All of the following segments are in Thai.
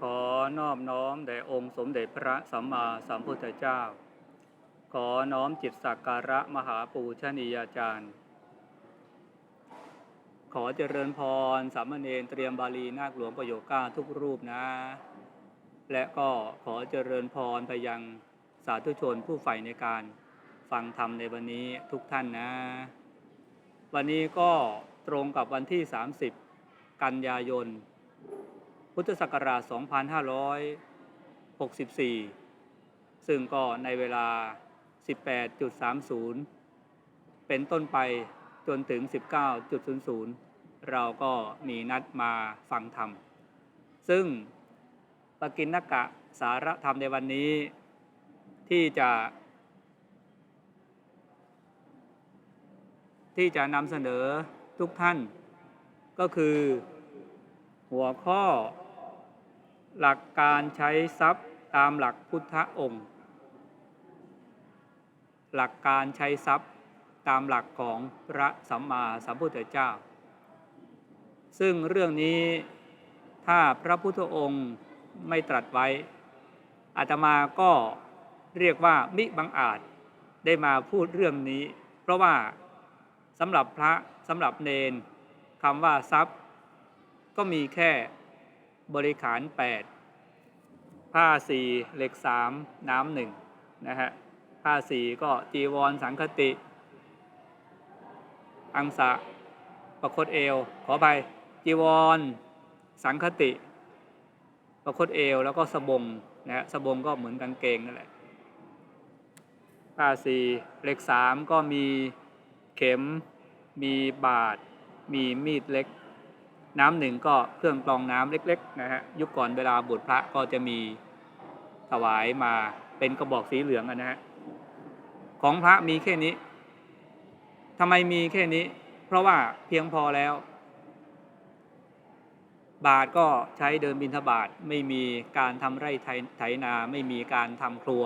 ขอนอบน้อมแด่องค์สมเด็จพระสัมมาสัมพุทธเจ้า ขอน้อมจิตสักการะมหาปูชนียาจารย์ ขอเจริญพรสามเณรเตรียมบาลีนาคหลวงประโยก้าทุกรูปนะ และก็ขอเจริญพรไปยังสาธุชนผู้ใฝ่ในการฟังธรรมในวันนี้ทุกท่านนะ วันนี้ก็ ตรงกับวันที่ 30 กันยายน พุทธศักราช 2564 ซึ่งก็ในเวลา 18.30 เป็นต้นไปจนถึง 19.00 เราก็มีนัดมาฟังธรรม ซึ่งปกินนกะสารธรรมในวันนี้ที่จะ ที่จะนำเสนอ ทุกท่าน ก็คือ หัวข้อ หลักการใช้ทรัพย์ตามหลักพุทธองค์ หลักการใช้ทรัพย์ตามหลักของพระสัมมาสัมพุทธเจ้า ซึ่งเรื่องนี้ถ้าพระพุทธองค์ไม่ตรัสไว้อาตมาก็เรียกว่ามิบังอาจได้มาพูดเรื่องนี้ เพราะว่าสำหรับพระ สำหรับเนนคำว่าทรัพย์ ก็มีแค่บริขาร 8 ผ้าสีเหล็กสามน้ำหนึ่งนะฮะผ้าสีก็จีวรสังคติ อังสะประคตเอว ขอไปจีวร สังคติ ประคตเอวแล้วก็สบงนะฮะสบงก็เหมือนกางเกงนั่นแหละผ้าสีเหล็กสามก็มีเข็ม มีบาดมีมีดเล็ก น้ำหนึ่งก็เครื่องกรองน้ำเล็กๆนะฮะยุคก่อนเวลาบวชพระก็จะมีถวายมาเป็นกระบอกสีเหลืองนะฮะของพระมีแค่นี้ทำไมมีแค่นี้ เพราะว่าเพียงพอแล้ว บาทก็ใช้เดินบินทบาทไม่มีการทำไร่ไถไถนาไม่มีการทำครัว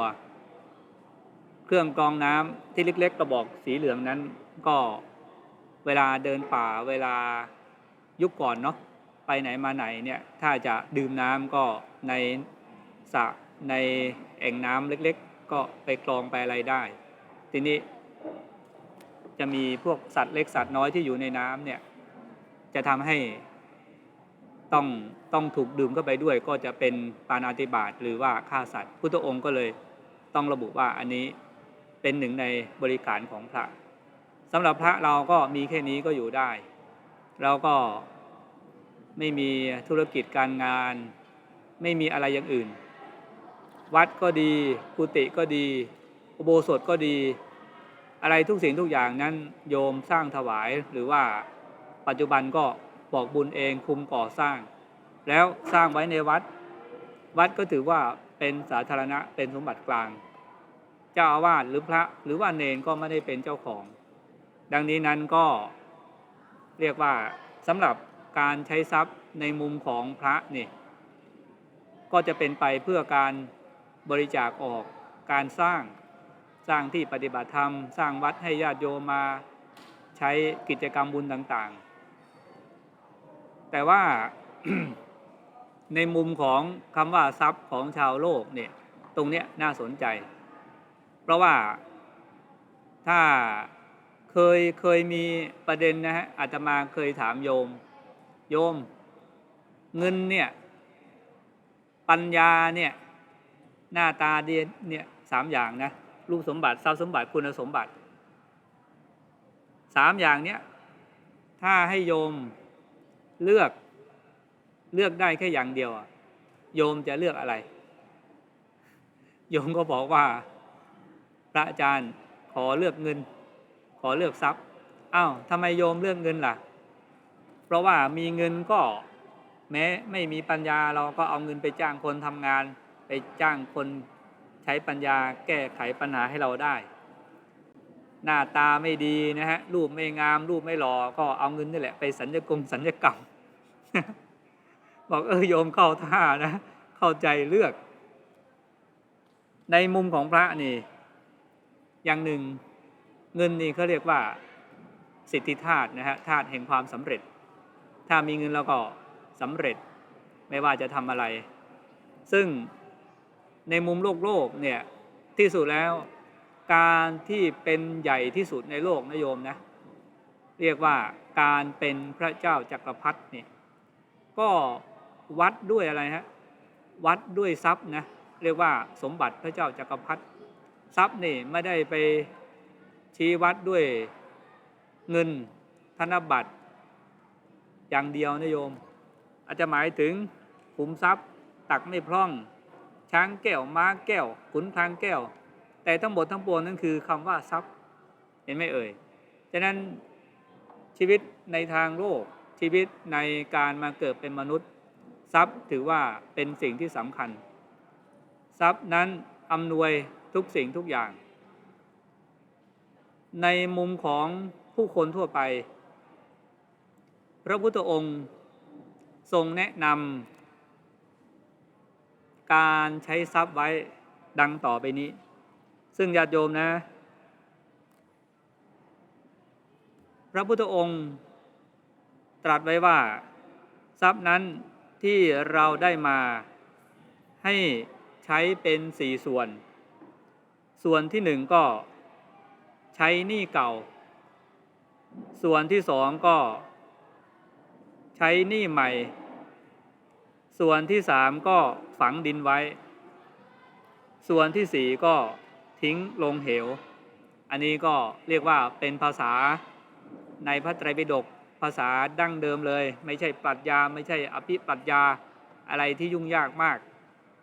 เครื่องกรองน้ำที่เล็กๆกระบอกสีเหลืองนั้นก็ เวลาเดินป่าเวลายุคก่อนเนาะไปไหนมาไหนเนี่ยถ้าจะดื่มน้ำก็ในสระในแอ่งน้ำเล็กๆ ก็ไปกรองไปอะไรได้ ทีนี้ จะมีพวกสัตว์เล็กสัตว์น้อยที่อยู่ในน้ำเนี่ยจะทำให้ต้องต้องถูกดื่มเข้าไปด้วย ก็จะเป็นปานาติบาตหรือว่าฆ่าสัตว์พุทธองค์ก็เลยต้องระบุว่าอันนี้เป็นหนึ่งในบริการของพระ สำหรับพระเราก็มีแค่นี้ก็อยู่ได้ เราก็ไม่มีธุรกิจการงาน ไม่มีอะไรอย่างอื่น วัดก็ดีกุฏิก็ดี อุโบสถก็ดี อะไรทุกสิ่งทุกอย่างนั้นโยมสร้างถวายหรือว่าปัจจุบันก็บอกบุญเองคุมก่อสร้าง แล้วสร้างไว้ในวัด วัดก็ถือว่าเป็นสาธารณะเป็นสมบัติกลาง เจ้าอาวาสหรือพระหรือว่าเนนก็ไม่ได้เป็นเจ้าของ ดังนี้นั้นก็เรียกว่าสำหรับการใช้ทรัพย์ในมุมของพระนี่ก็จะเป็นไปเพื่อการบริจาคออกการสร้างสร้างที่ปฏิบัติธรรม สร้างวัดให้ญาติโยมมาใช้กิจกรรมบุญต่างๆ แต่ว่าในมุมของคำว่าทรัพย์ของชาวโลกเนี่ยตรงเนี้ยน่าสนใจ เพราะว่าถ้า เคยเคยมีประเด็นนะฮะอาตมาเคยถามโยม โยม เงินเนี่ย ปัญญาเนี่ย หน้าตาเดียเนี่ยสามอย่างนะรูปสมบัติทรัพย์สมบัติคุณสมบัติสามอย่างเนี้ยถ้าให้โยมเลือกเลือกได้แค่อย่างเดียวโยมจะเลือกอะไร โยมก็บอกว่า พระอาจารย์ขอเลือกเงิน ขอเลือกทรัพย์อ้าวทำไมโยมเลือกเงินล่ะ เพราะว่ามีเงินก็แม้ไม่มีปัญญาเราก็เอาเงินไปจ้างคนทำงาน ไปจ้างคนใช้ปัญญาแก้ไขปัญหาให้เราได้ หน้าตาไม่ดีนะฮะรูปไม่งาม รูปไม่หล่อก็เอาเงินนี่แหละไปสัญญกรรมสัญญกรรมบอกเออโยมเข้าท่านะ เข้าใจเลือก ในมุมของพระนี่ อย่างหนึ่ง เงินนี่เขาเรียกว่าสิทธิธาตุนะฮะธาตุแห่งความสำเร็จ ถ้ามีเงินแล้วก็สำเร็จไม่ว่าจะทำอะไร ซึ่งในมุมโลกโลกเนี่ยที่สุดแล้วการที่เป็นใหญ่ที่สุดในโลกนะโยมนะเรียกว่าการเป็นพระเจ้าจักรพรรดิเนี่ยก็วัดด้วยอะไรฮะวัดด้วยทรัพย์นะเรียกว่าสมบัติพระเจ้าจักรพรรดิทรัพย์นี่ไม่ได้ไป ชี้วัดด้วยเงินธนบัตร อย่างเดียวนะโยม อาจจะหมายถึงขุมทรัพย์ตักไม่พร่อง ช้างแก้วม้าแก้ว ขุนทางแก้ว แต่ทั้งหมดทั้งปวงนั่นคือคำว่าทรัพย์ เห็นไหมเอ่ยฉะนั้นชีวิตในทางโลกชีวิตในการมาเกิดเป็นมนุษย์ ทรัพย์ถือว่าเป็นสิ่งที่สำคัญ ทรัพย์นั้นอำนวยทุกสิ่งทุกอย่าง ในมุมของผู้คนทั่วไป พระพุทธองค์ทรงแนะนำการใช้ทรัพย์ไว้ดังต่อไปนี้ ซึ่งญาติโยมนะ พระพุทธองค์ตรัสไว้ว่า ทรัพย์นั้นที่เราได้มาให้ใช้เป็นสี่ส่วน ส่วนที่หนึ่งก็ ช้หนี้เก่า ส่วนที่สองก็ ใช้หนี้ใหม่ ส่วนที่สามก็ฝังดินไว้ ส่วนที่สี่ก็ทิ้งลงเหว อันนี้ก็เรียกว่าเป็นภาษาในพระไตรปิฎกภาษาดั้งเดิมเลย ไม่ใช่ปรัชญาไม่ใช่อภิปรัชญาอะไรที่ยุ่งยากมาก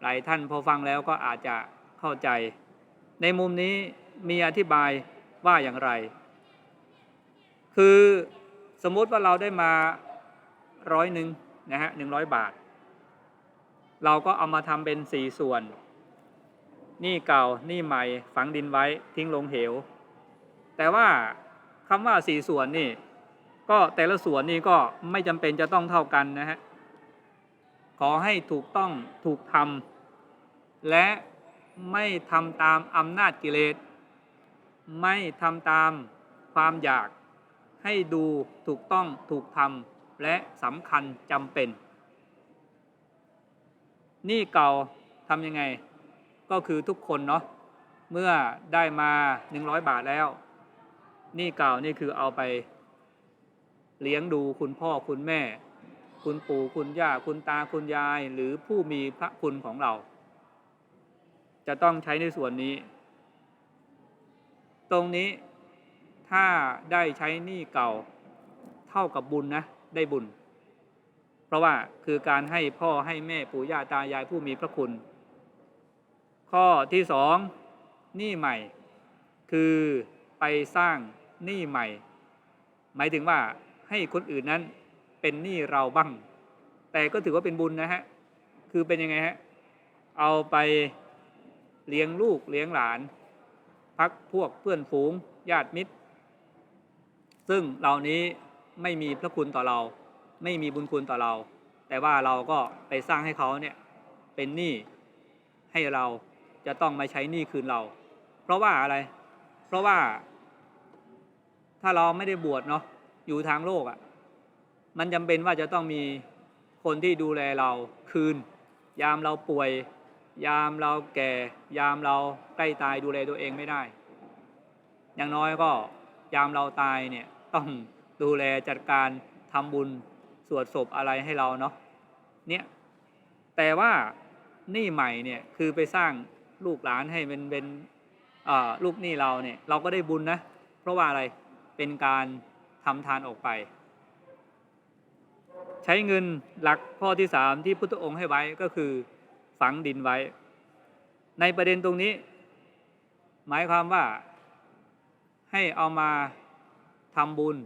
หลายท่านพอฟังแล้วก็อาจจะเข้าใจ ในมุมนี้มีอธิบาย ว่าอย่างไร คือสมมุติว่าเราได้มาร้อยหนึ่งนะฮะหนึ่งร้อยบาท เราก็เอามาทำเป็นสี่ส่วนหนี้เก่าหนี้ใหม่ฝังดินไว้ทิ้งลงเหว แต่ว่าคำว่าสี่ส่วนนี่ก็แต่ละส่วนนี่ก็ไม่จำเป็นจะต้องเท่ากันนะฮะขอให้ถูกต้องถูกทำและไม่ทำตามอำนาจกิเลส ไม่ทำตามความอยากให้ดูถูกต้องถูกทำและสำคัญจำเป็น นี่เก่าทำยังไง ก็คือทุกคนเนาะเมื่อได้มา 100 บาทแล้ว นี่เก่านี่คือเอาไป เลี้ยงดูคุณพ่อคุณแม่ คุณปู่คุณย่าคุณตาคุณยาย หรือผู้มีพระคุณของเรา จะต้องใช้ในส่วนนี้ ตรงนี้ถ้าได้ใช้หนี้เก่าเท่ากับบุญนะ ได้บุญ เพราะว่าคือการให้พ่อให้แม่ปู่ย่าตายายผู้มีพระคุณ ข้อที่สองหนี้ใหม่ คือไปสร้างหนี้ใหม่ หมายถึงว่าให้คนอื่นนั้นเป็นหนี้เราบ้าง แต่ก็ถือว่าเป็นบุญนะฮะ คือเป็นยังไงฮะ เอาไปเลี้ยงลูกเลี้ยงหลาน พักพวกเพื่อนฝูง ญาติมิตร ซึ่งเหล่านี้ไม่มีพระคุณต่อเรา ไม่มีบุญคุณต่อเรา แต่ว่าเราก็ไปสร้างให้เขาเนี่ยเป็นหนี้ให้เราจะต้องมาใช้หนี้คืนเรา เพราะว่าอะไร เพราะว่า ถ้าเราไม่ได้บวชเนาะอยู่ทางโลกอะ่ะ มันจำเป็นว่าจะต้องมีคนที่ดูแลเราคืน ยามเราป่วย ยามเราแก่ ยามเราใกล้ตายดูแลตัวเองไม่ได้ อย่างน้อยก็ยามเราตายเนี่ยต้องดูแลจัดการทำบุญสวดศพอะไรให้เราเนาะเนี่ยแต่ว่านี่ใหม่เนี่ยคือไปสร้างลูกหลานให้เป็นเป็นลูกหนี้เราเนี่ยเราก็ได้บุญนะ เพราะว่าอะไรเป็นการทำทานออกไป ใช้เงินหลักข้อที่สามที่พุทธองค์ให้ไว้ก็คือ ฝังดินไว้ ในประเด็นตรงนี้ หมายความว่าให้เอามาทำบุญ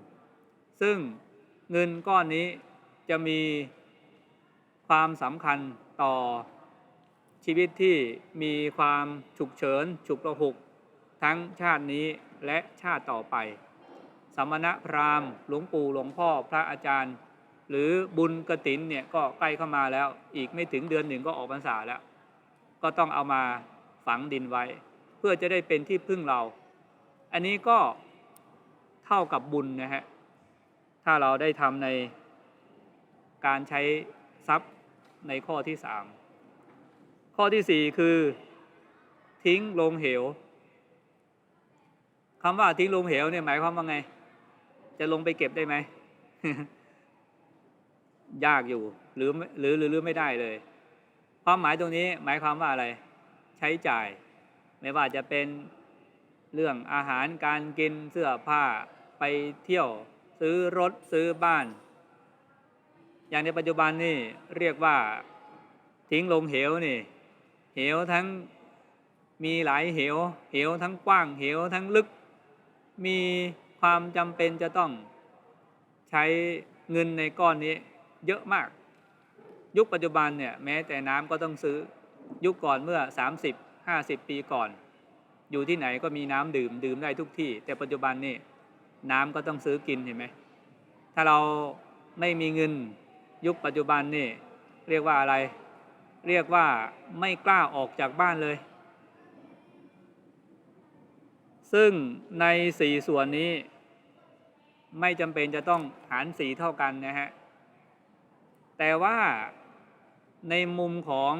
ซึ่งเงินก้อนนี้จะมีความสำคัญต่อชีวิตที่มีความฉุกเฉินฉุกระหุก ทั้งชาตินี้และชาติต่อไป สมณะพราหมณ์ หลวงปู่หลวงพ่อพระอาจารย์ หรือบุญกระถินเนี่ยก็ใกล้เข้ามาแล้ว อีกไม่ถึงเดือนหนึ่งก็ออกพรรษาแล้ว ก็ต้องเอามาฝังดินไว้ เพื่อจะได้เป็นที่พึ่งเรา อันนี้ก็เท่ากับบุญนะฮะถ้าเราได้ทำในการใช้ทรัพย์ในข้อที่สามข้อที่สี่คือทิ้งลงเหวคำว่าทิ้งลงเหวเนี่ยหมายความว่าไง จะลงไปเก็บได้ไหม ยากอยู่หรือหรือหรือหรือไม่ได้เลยความหมายตรงนี้หมายความว่าอะไร ใช้จ่าย ไม่ว่าจะเป็นเรื่องอาหารการกินเสื้อผ้าไปเที่ยว ซื้อรถซื้อบ้าน อย่างในปัจจุบันนี่เรียกว่าทิ้งลงเหวนี่ เหวทั้งมีหลายเหว เหวทั้งกว้าง เหวทั้งลึก มีความจำเป็นจะต้องใช้เงินในก้อนนี้ เยอะมาก ยุคปัจจุบันเนี่ยแม้แต่น้ำก็ต้องซื้อยุคก่อนเมื่อ 30 50 ปีก่อน อยู่ที่ไหนก็มีน้ำดื่มดื่มได้ทุกที่ แต่ปัจจุบันนี่น้ำก็ต้องซื้อกินเห็นไหมถ้าเราไม่มีเงินยุคปัจจุบันนี่เรียกว่าอะไร เรียกว่าไม่กล้าออกจากบ้านเลย ซึ่งในสี่ส่วนนี้ ไม่จำเป็นจะต้องหารสีเท่ากันนะฮะ แต่ว่าในมุมของ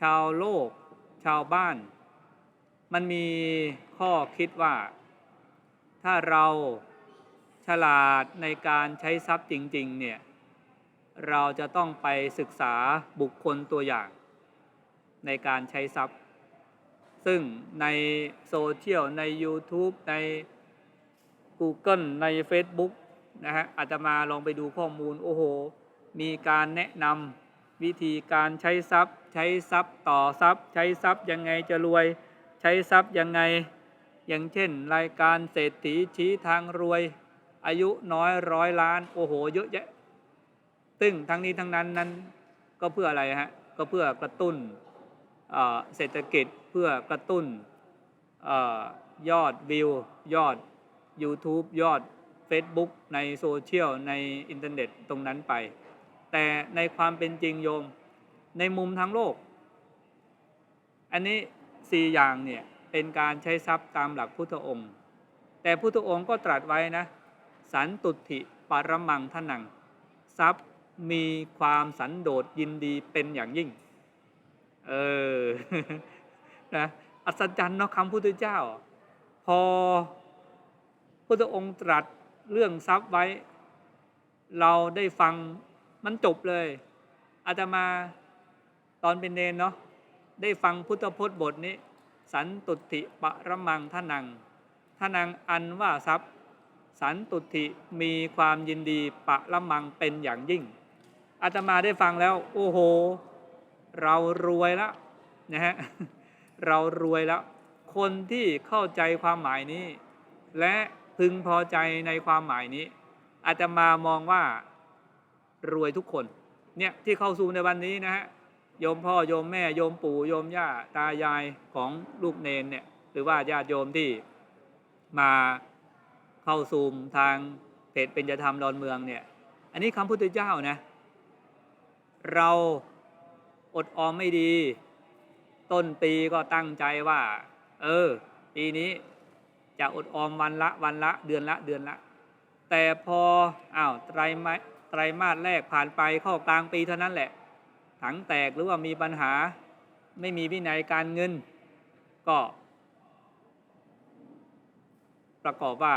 ชาวโลก ชาวบ้าน มันมีข้อคิดว่า ถ้าเราฉลาดในการใช้ทรัพย์จริง ๆ เนี่ย เราจะต้องไปศึกษาบุคคลตัวอย่าง ในการใช้ทรัพย์ ซึ่งในโซเชียล ใน YouTube ใน Google ใน Facebook นะฮะอาจจะมาลองไปดูข้อมูลโอ้โห มีการแนะนำวิธีการใช้ทรัพย์ ใช้ทรัพย์ต่อทรัพย์ ใช้ทรัพย์ยังไงจะรวย ใช้ทรัพย์ยังไง อย่างเช่น รายการเศรษฐีชี้ทางรวย อายุน้อยร้อยล้าน โอ้โห เยอะแยะซึ่งทั้งนี้ทั้งนั้นนั้นก็เพื่ออะไรฮะก็เพื่อกระตุ้นเศรษฐกิจเพื่อกระตุ้นอยอดวิวยอด YouTube ยอด Facebook ในโซเชียลในอินเทอร์เน็ตตรงนั้นไป แต่ในความเป็นจริงโยม ในมุมทั้งโลก อันนี้สี่อย่างเนี่ยเป็นการใช้ทรัพย์ตามหลักพุทธองค์ แต่พุทธองค์ก็ตรัสไว้นะ สันตุถิปรมังทนัง ทรัพย์มีความสันโดษยินดีเป็นอย่างยิ่ง เออนะอัศจรรย์เนาะคำพุทธเจ้า พอพุทธองค์ตรัส เรื่องทรัพย์ไว้ เราได้ฟังมันจบเลยอาตมาตอนเป็นเนนเนาะได้ฟังพุทธพจน์บทนี้ สันตุติปรมังทนังทนังอันว่าทรัพย์ สันตุติมีความยินดีปะละมังเป็นอย่างยิ่งอาตมาได้ฟังแล้ว โอ้โห เรารวยแล้วนะฮะเรารวยแล้ว คนที่เข้าใจความหมายนี้ และ พึงพอใจในความหมายนี้อาตมามองว่ารวยทุกคน เนี่ยที่เข้าสู่ในวันนี้นะฮะโยมพ่อโยมแม่โยมปู่โยมย่าตายายของลูกเนนเนี่ยหรือว่าญาติโยมที่มาเข้าซูมทางเพจเป็นจธรรมดอนเมืองเนี่ย อันนี้คำพุทธเจ้านะ เราอดออมไม่ดี ต้นปีก็ตั้งใจว่า เออ ปีนี้ จะอดออมวันละวันละเดือนละเดือนละ แต่พออ้าวไตรมาสไตรมาสแรกผ่านไปเข้ากลางปีเท่านั้นแหละ ถังแตกหรือว่ามีปัญหาไม่มีวินัยการเงิน ก็ ประกอบว่า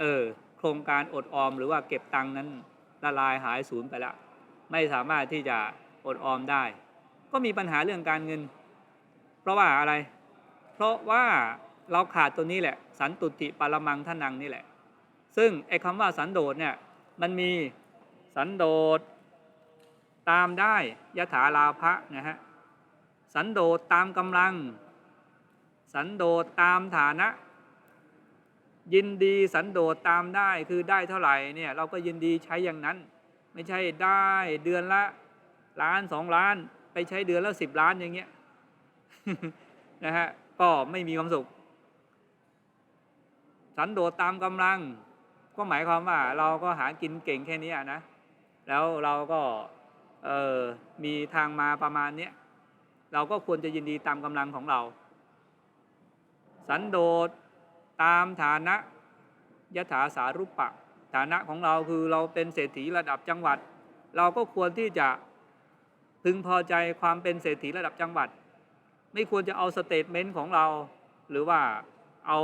เออ โครงการอดออมหรือว่าเก็บตังนั้นละลายหายสูญไปล้วไม่สามารถที่จะอดออมได้ ก็มีปัญหาเรื่องการเงิน เพราะว่าอะไร เพราะว่า เราขาดตัวนี้แหละ สันตุติปรมังทนังนี่แหละ ซึ่งไอ้คำว่าสันโดษเนี่ยมันมีสันโดษตามได้ยถาลาภะนะฮะสันโดษตามกำลัง สันโดษตามฐานะ ยินดีสันโดษตามได้คือได้เท่าไหร่เนี่ยเราก็ยินดีใช้อย่างนั้น ไม่ใช่ได้เดือนละล้านสองล้าน ไปใช้เดือนละสิบล้านอย่างเงี้ยนะฮะก็ไม่มีความสุข สันโดษตามกำลัง ก็หมายความว่าเราก็หากินเก่งแค่นี้นะ แล้วเราก็เออมีทางมาประมาณเนี้ยเราก็ควรจะยินดีตามกำลังของเรา สันโดษตามฐานะยถาสารุปปะ ฐานะของเราคือเราเป็นเศรษฐีระดับจังหวัด เราก็ควรที่จะพึงพอใจความเป็นเศรษฐีระดับจังหวัด ไม่ควรจะเอาสเตทเมนต์ของเรา หรือว่าเอา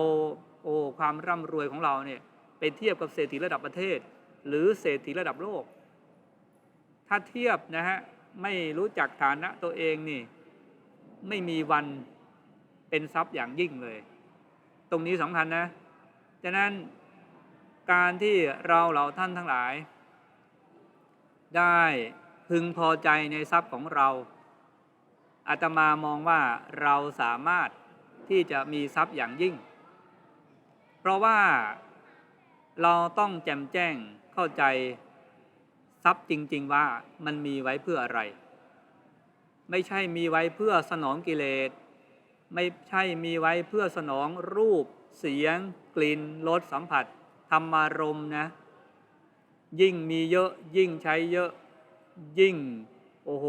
โอ้ความร่ำรวยของเราเนี่ยไปเทียบกับเศรษฐีระดับประเทศ หรือเศรษฐีระดับโลก ถ้าเทียบนะฮะไม่รู้จักฐานะตัวเองนี่ไม่มีวันเป็นทรัพย์อย่างยิ่งเลย ตรงนี้สำคัญนะฉะนั้นการที่เราเหล่าท่านทั้งหลาย ได้พึงพอใจในทรัพย์ของเราอาตมามองว่าเราสามารถที่จะมีทรัพย์อย่างยิ่ง ราะว่าเราต้องแจมแจ้งเข้าใจทรัพย์จริง ๆ ว่ามันมีไว้เพื่ออะไร ไม่ใช่มีไว้เพื่อสนองกิเลส ไม่ใช่มีไว้เพื่อสนองรูป เสียง กลิ่นรสสัมผัส ธรรมารมณ์นะ ยิ่งมีเยอะยิ่งใช้เยอะยิ่ง โอ้โห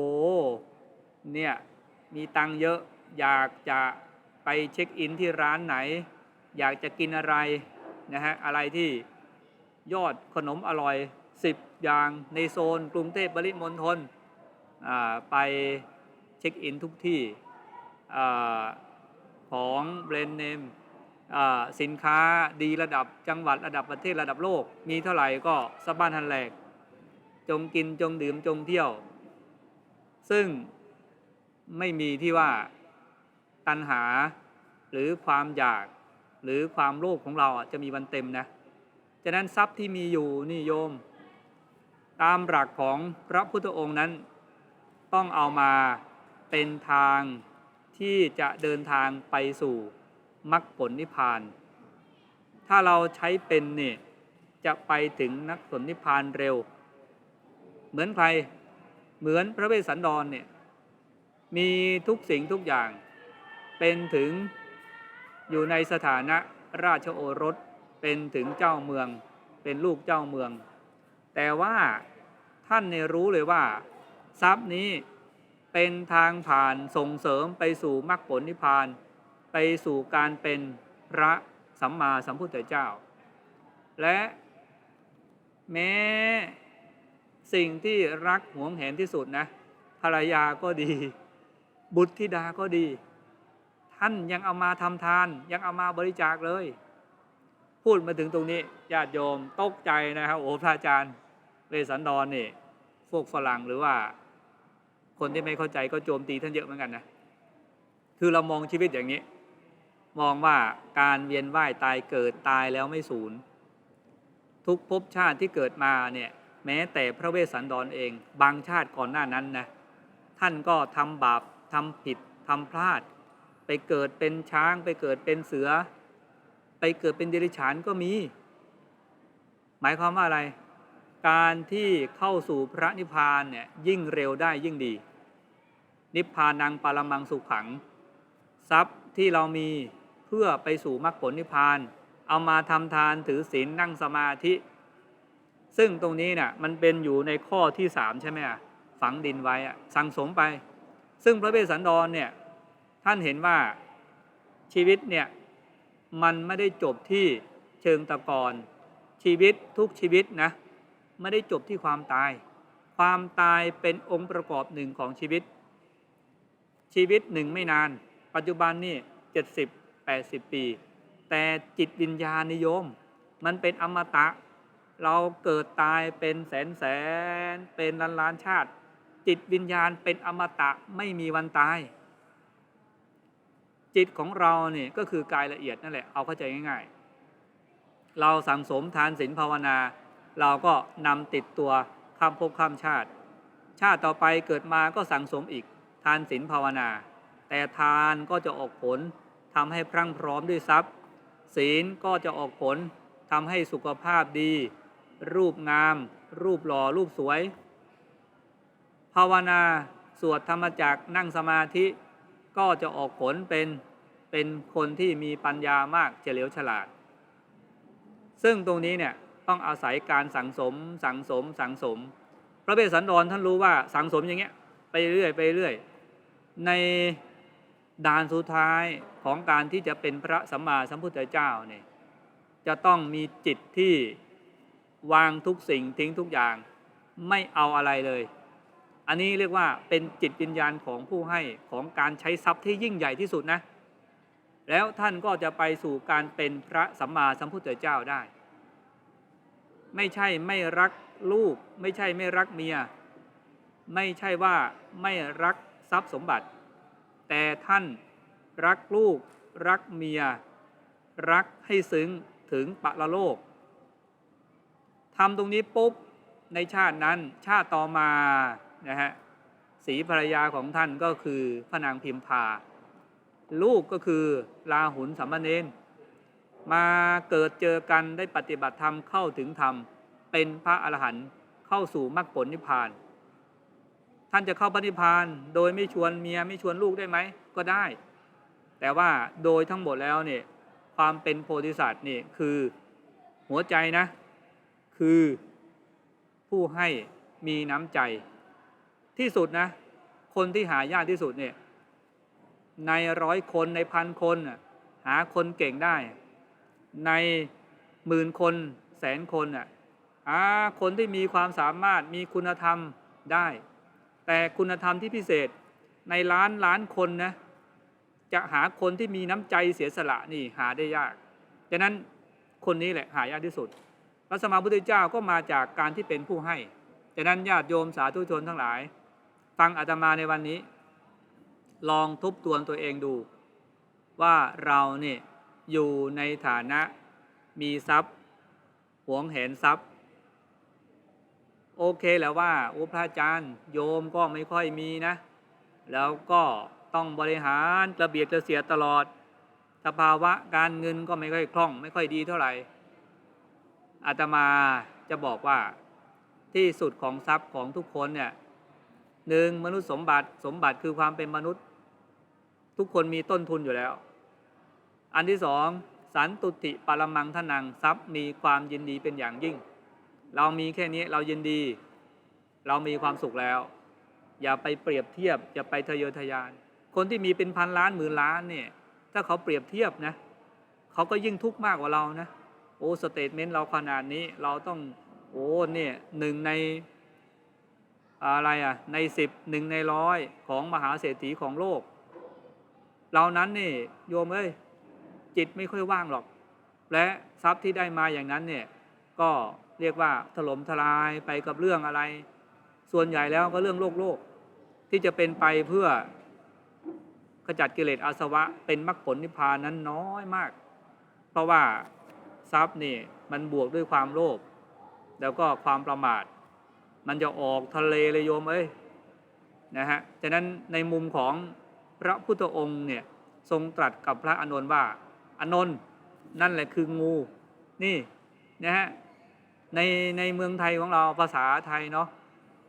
เนี่ย มีตังเยอะ อยากจะไปเช็คอินที่ร้านไหน อยากจะกินอะไรนะฮะอะไรที่ยอดขนมอร่อย 10 อย่างในโซนกรุงเทพปริมณฑลไปเช็คอินทุกที่อของแบรนด์เนมสินค้าดีระดับจังหวัดระดับประเทศระดับโลก มีเท่าไหร่ก็สะบ้านทันแหลก จงกินจงดื่มจงเที่ยว ซึ่งไม่มีที่ว่าตัณหาหรือความอยาก หรือความโลภของเราจะมีวันเต็มนะฉะนั้นทรัพย์ที่มีอยู่นี่โยม ตามหลักของพระพุทธองค์นั้น ต้องเอามาเป็นทางที่จะเดินทางไปสู่มรรคผลนิพพาน ถ้าเราใช้เป็นเนี่ยจะไปถึงนักผลนิพพานเร็ว เหมือนใครเหมือนพระเวสสันดรเนี่ยมีทุกสิ่งทุกอย่างเป็นถึง อยู่ในสถานะราชโอรสเป็นถึงเจ้าเมือง เป็นลูกเจ้าเมือง แต่ว่าท่านเนี่ยรู้เลยว่า ทรัพย์นี้เป็นทางผ่านส่งเสริมไปสู่มรรคผลนิพพาน ไปสู่การเป็นพระสัมมาสัมพุทธเจ้า และแม้สิ่งที่รักหวงแหนที่สุดนะ ภรรยาก็ดี บุตรธิดาก็ดี ท่านยังเอามาทำทาน ยังเอามาบริจาคเลย พูดมาถึงตรงนี้ญาติโยมตกใจนะครับโอ้พระอาจารย์เวสสันดรนี่พวกฝรั่งหรือว่า คนที่ไม่เข้าใจก็โจมตีท่านเยอะเหมือนกันนะคือเรามองชีวิตอย่างนี้ มองว่าการเวียนว่ายตายเกิดตายแล้วไม่สูญทุกภพชาติที่เกิดมาเนี่ยแม้แต่พระเวสสันดรเอง บางชาติก่อนหน้านั้นนะท่านก็ทำบาปทำผิดทำพลาด ไปเกิดเป็นช้าง ไปเกิดเป็นเสือ ไปเกิดเป็นเดรัจฉานก็มี หมายความว่าอะไร การที่เข้าสู่พระนิพพานเนี่ยยิ่งเร็วได้ยิ่งดี นิพพานังปรมังสุขขัง ทรัพย์ที่เรามีเพื่อไปสู่มรรคผลนิพพาน เอามาทำทานถือศีลนั่งสมาธิ ซึ่งตรงนี้เนี่ยมันเป็นอยู่ในข้อที่สามใช่ไหมอะฝังดินไว้อะสั่งสมไป ซึ่งพระเวสสันดรเนี่ย ท่านเห็นว่าชีวิตเนี่ยมันไม่ได้จบที่เชิงตะกอนชีวิตทุกชีวิตนะไม่ได้จบที่ความตาย ความตายเป็นองค์ประกอบหนึ่งของชีวิต ชีวิตหนึ่งไม่นาน ปัจจุบันนี่เจ็ดสิบแปดสิบปี แต่จิตวิญญาณนิยม มันเป็นอมตะ เราเกิดตายเป็นแสนแสนเป็นล้านล้านชาติ จิตวิญญาณเป็นอมตะไม่มีวันตาย จิตของเราเนี่ยก็คือกายละเอียดนั่นแหละเอาเข้าใจง่าย ๆ เราสังสมทานศีลภาวนา เราก็นำติดตัวข้ามภพข้ามชาติ ชาติต่อไปเกิดมาก็สังสมอีกทานศีลภาวนา แต่ทานก็จะออกผลทำให้พรั่งพร้อมด้วยทรัพย์ ศีลก็จะออกผลทำให้สุขภาพดี รูปงาม รูปหล่อรูปสวย ภาวนาสวดธรรมจักรนั่งสมาธิ ก็จะออกผลเป็นเป็นคนที่มีปัญญามากเฉลียวฉลาด ซึ่งตรงนี้เนี่ยต้องอาศัยการสังสมสังสมสังสม พระเวสสันดรท่านรู้ว่าสังสมอย่างเงี้ยไปเรื่อยไปเรื่อยในด่านสุดท้ายของการที่จะเป็นพระสัมมาสัมพุทธเจ้าเนี่ยจะต้องมีจิตที่วางทุกสิ่งทิ้งทุกอย่าง ไม่เอาอะไรเลย อันนี้เรียกว่าเป็นจิตวิญญาณของผู้ให้ของการใช้ทรัพย์ที่ยิ่งใหญ่ที่สุดนะ แล้วท่านก็จะไปสู่การเป็นพระสัมมาสัมพุทธเจ้าได้ ไม่ใช่ไม่รักลูก ไม่ใช่ไม่รักเมีย ไม่ใช่ว่าไม่รักทรัพย์สมบัติ แต่ท่านรักลูก รักเมีย รักให้ซึ้งถึงปะละโลกทำตรงนี้ปุ๊บในชาตินั้นชาติต่อมา นะฮะสีภรรยาของท่านก็คือพระนางพิมพา ลูกก็คือลาหุนสัมมาเนนมาเกิดเจอกันได้ปฏิบัติธรรมเข้าถึงธรรม เป็นพระอรหันต์เข้าสู่มรรคผลนิพพาน ท่านจะเข้าปณิพพานโดยไม่ชวนเมียไม่ชวนลูกได้ไหมก็ได้ แต่ว่าโดยทั้งหมดแล้วเนี่ยความเป็นโพธิสัตว์นี่คือหัวใจนะ คือผู้ให้มีน้ำใจ ที่สุดนะ คนที่หายากที่สุดเนี่ย ในร้อยคนในพันคนน่ะหาคนเก่งได้ ในหมื่นคนแสนคนน่ะหาคนที่มีความสามารถมีคุณธรรมได้ แต่คุณธรรมที่พิเศษในล้านล้านคนนะจะหาคนที่มีน้ำใจเสียสละนี่หาได้ยากฉะนั้นคนนี้แหละหายากที่สุด พระสมมาพุทธเจ้าก็มาจากการที่เป็นผู้ให้ฉะนั้นญาติโยมสาธุชนทั้งหลาย ฟังอาตมาในวันนี้ ลองทบทวนตัวเองดู ว่าเราเนี่ยอยู่ในฐานะมีทรัพย์หวงเห็นทรัพย์ โอเคแล้วว่าโอ้พระอาจารย์ โยมก็ไม่ค่อยมีนะ แล้วก็ต้องบริหารกระเบียดกระเสียตลอดสภาวะการเงินก็ไม่ค่อยคล่อง ไม่ค่อยดีเท่าไหร่อาตมาจะบอกว่าที่สุดของทรัพย์ของทุกคนเนี่ย หนึ่งมนุษย์สมบัติสมบัติคือความเป็นมนุษย์ ทุกคนมีต้นทุนอยู่แล้ว อันที่สองสันตุติปรมังทนังทรัพย์มีความยินดีเป็นอย่างยิ่ง เรามีแค่นี้เรายินดี เรามีความสุขแล้ว อย่าไปเปรียบเทียบ อย่าไปทะเยอทะยาน คนที่มีเป็นพันล้านหมื่นล้านเนี่ยถ้าเขาเปรียบเทียบนะเขาก็ยิ่งทุกข์มากกว่าเรานะโอ้สเตทเมนต์เราขนาดนี้เราต้องโอ้เนี่ยหนึ่งใน อะไรอะในสิบหนึ่งในร้อยของมหาเศรษฐีของโลกเรานั้นนี่โยมเอ้ยจิตไม่ค่อยว่างหรอก และทรัพย์ที่ได้มาอย่างนั้นเนี่ยก็เรียกว่าถล่มทลายไปกับเรื่องอะไร ส่วนใหญ่แล้วก็เรื่องโลกโลก ที่จะเป็นไปเพื่อขจัดกิเลสอาสวะเป็นมรรคผลนิพพานนั้นน้อยมาก เพราะว่าทรัพย์นี่มันบวกด้วยความโลภแล้วก็ความประมาท มันจะออกทะเลเลยโยมเอ้ยนะฮะฉะนั้นในมุมของพระพุทธองค์เนี่ยทรงตรัสกับพระอานนท์ว่าอานนท์นั่นแหละคืองูนี่นะฮะในในเมืองไทยของเราภาษาไทยเนาะ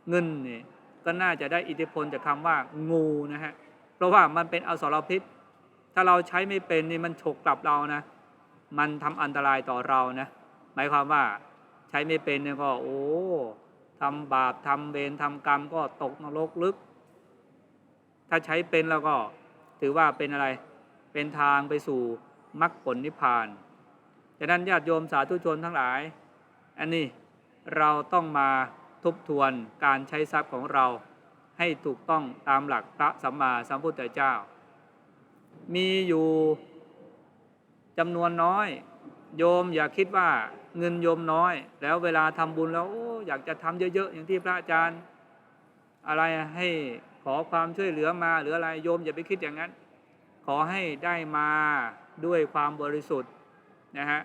เงินนี่ก็น่าจะได้อิทธิพลจากคำว่างูนะฮะเพราะว่ามันเป็นอสรพิษ ถ้าเราใช้ไม่เป็นนี่มันฉกกลับเรานะ มันทำอันตรายต่อเรานะ หมายความว่าใช้ไม่เป็นเนี่ยก็โอ้ ทำบาปทำเวรทำกรรมก็ตกนรกลึก ถ้าใช้เป็นแล้วก็ถือว่าเป็นอะไร เป็นทางไปสู่มรรคผลนิพพานดังนั้นญาติโยมสาธุชนทั้งหลาย อันนี้เราต้องมาทบทวนการใช้ทรัพย์ของเราให้ถูกต้องตามหลักพระสัมมาสัมพุทธเจ้า มีอยู่จำนวนน้อย โยมอย่าคิดว่า เงินโยมน้อย แล้วเวลาทำบุญแล้วออยากจะทำเยอะๆอย่างที่พระอาจารย์ อะไรให้ขอความช่วยเหลือมาหรืออะไรโยมอย่าไปคิดอย่างนั้น ขอให้ได้มาด้วยความบริสุทธิ์นะฮะ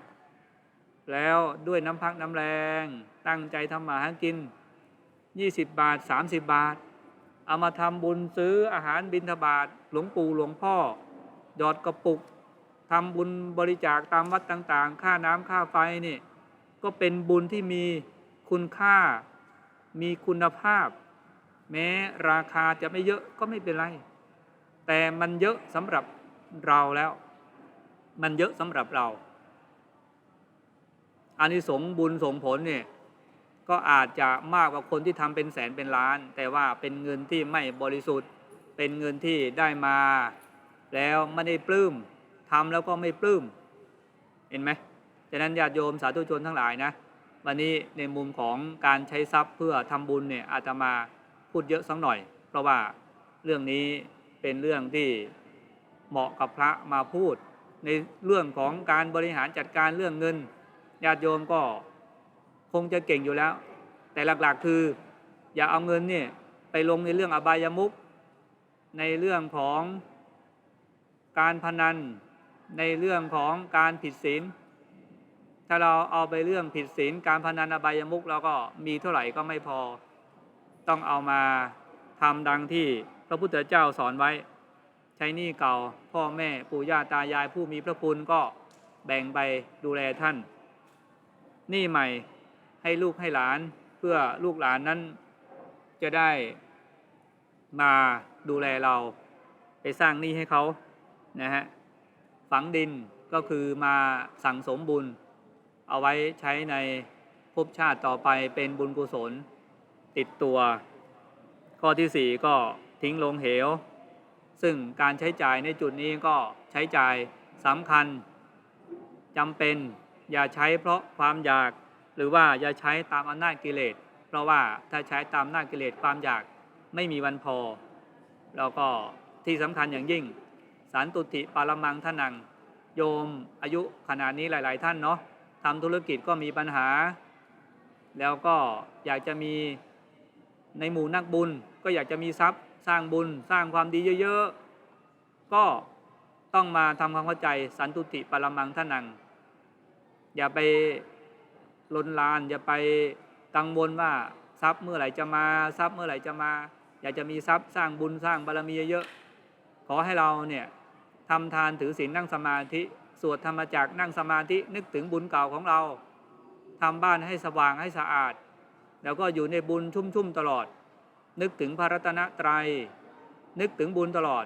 แล้วด้วยน้ำพักน้ำแรงตั้งใจทำมาหากิน 20 บาท 30 บาท เอามาทำบุญซื้ออาหารบิณฑบาตหลวงปู่หลวงพ่อ หยอดกระปุกทำบุญบริจาคตามวัดต่างๆ ค่าน้ำค่าไฟนี่ ก็เป็นบุญที่มีคุณค่า มีคุณภาพ แม้ราคาจะไม่เยอะก็ไม่เป็นไร แต่มันเยอะสำหรับเราแล้ว มันเยอะสำหรับเราอานิสงส์บุญสงผลเนี่ยก็อาจจะมากกว่าคนที่ทำเป็นแสนเป็นล้าน แต่ว่าเป็นเงินที่ไม่บริสุทธิ์ เป็นเงินที่ได้มา แล้วไม่ได้ปลื้มทำแล้วก็ไม่ปลื้ม เห็นไหม ฉะนั้นญาติโยมสาธุชนทั้งหลายนะ วันนี้ในมุมของการใช้ทรัพย์เพื่อทำบุญเนี่ยอาตมาพูดเยอะสักหน่อย เพราะว่าเรื่องนี้เป็นเรื่องที่เหมาะกับพระมาพูด ในเรื่องของการบริหารจัดการเรื่องเงินญาติโยมก็คงจะเก่งอยู่แล้ว แต่หลักๆคือ อย่าเอาเงินเนี่ยไปลงในเรื่องอบายมุขในเรื่องของการพนัน ในเรื่องของการผิดศีล ถ้าเราเอาไปเรื่องผิดศีลการพนันอบายมุขเราก็มีเท่าไหร่ก็ไม่พอ ต้องเอามาทำดังที่พระพุทธเจ้าสอนไว้ ใช้หนี้เก่าพ่อแม่ปู่ย่าตายายผู้มีพระคุณก็แบ่งไปดูแลท่านหนี้ใหม่ให้ลูกให้หลานเพื่อลูกหลานนั้นจะได้มาดูแลเราไปสร้างหนี้ให้เขานะฮะฝังดินก็คือมาสั่งสมบุญ เอาไว้ใช้ในภพชาติต่อไปเป็นบุญกุศลติดตัว ข้อที่ 4 ก็ทิ้งลงเหว ซึ่งการใช้จ่ายในจุดนี้ก็ใช้จ่ายสำคัญจำเป็นอย่าใช้เพราะความอยาก หรือว่าอย่าใช้ตามอำนาจกิเลส เพราะว่าถ้าใช้ตามอำนาจกิเลสความอยากไม่มีวันพอ แล้วก็ที่สำคัญอย่างยิ่ง สันตุติปารมังทนัง โยมอายุขนาดนี้หลาย ๆ ท่านเนาะ ทำธุรกิจก็มีปัญหา แล้วก็อยากจะมีในหมู่นักบุญ ก็อยากจะมีทรัพย์สร้างบุญสร้างความดีเยอะๆ ก็ต้องมาทำความเข้าใจสันตุติปรมังท่านัง อย่าไปลนลาน อย่าไปกังวลว่าทรัพย์เมื่อไหร่จะมาทรัพย์เมื่อไหร่จะมา อยากจะมีทรัพย์สร้างบุญสร้างบารมีเยอะๆขอให้เราเนี่ยทำทานถือศีลนั่งสมาธิ สวดธรรมจักนั่งสมาธินึกถึงบุญเก่าของเราทำบ้านให้สว่างให้สะอาด แล้วก็อยู่ในบุญชุ่มๆตลอด นึกถึงพระรัตนตรัย นึกถึงบุญตลอด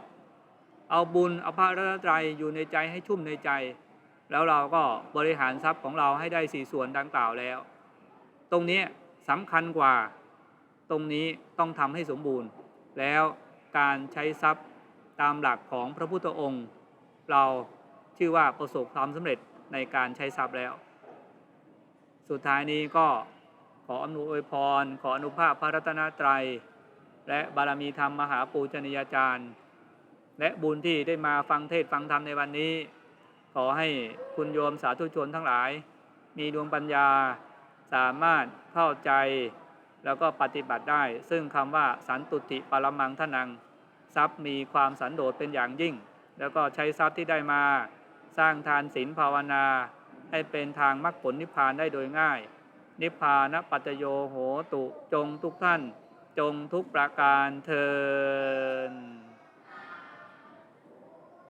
เอาบุญเอาพระรัตนตรัยอยู่ในใจให้ชุ่มในใจ แล้วเราก็บริหารทรัพย์ของเราให้ได้สี่ส่วนดังกล่าวแล้ว ตรงนี้สำคัญกว่า ตรงนี้ต้องทำให้สมบูรณ์ แล้วการใช้ทรัพย์ตามหลักของพระพุทธองค์ เรา ชื่อว่าประสบความสำเร็จในการใช้ทรัพย์แล้ว สุดท้ายนี้ก็ขออำนวยพร ขออนุภาพพระรัตนตรัย และบารมีธรรมมหาปูชนียาจารย์ และบุญที่ได้มาฟังเทศฟังธรรมในวันนี้ ขอให้คุณโยมสาธุชนทั้งหลาย มีดวงปัญญาสามารถเข้าใจแล้วก็ปฏิบัติได้ ซึ่งคำว่าสันตุติปรมังทนัง ทรัพย์มีความสันโดษเป็นอย่างยิ่ง แล้วก็ใช้ทรัพย์ที่ได้มา สร้างทานศีลภาวนา ให้เป็นทางมรรคผลนิพพานได้โดยง่าย นิพพานปัจโยโหตุจงทุกท่าน จงทุกประการเธอญ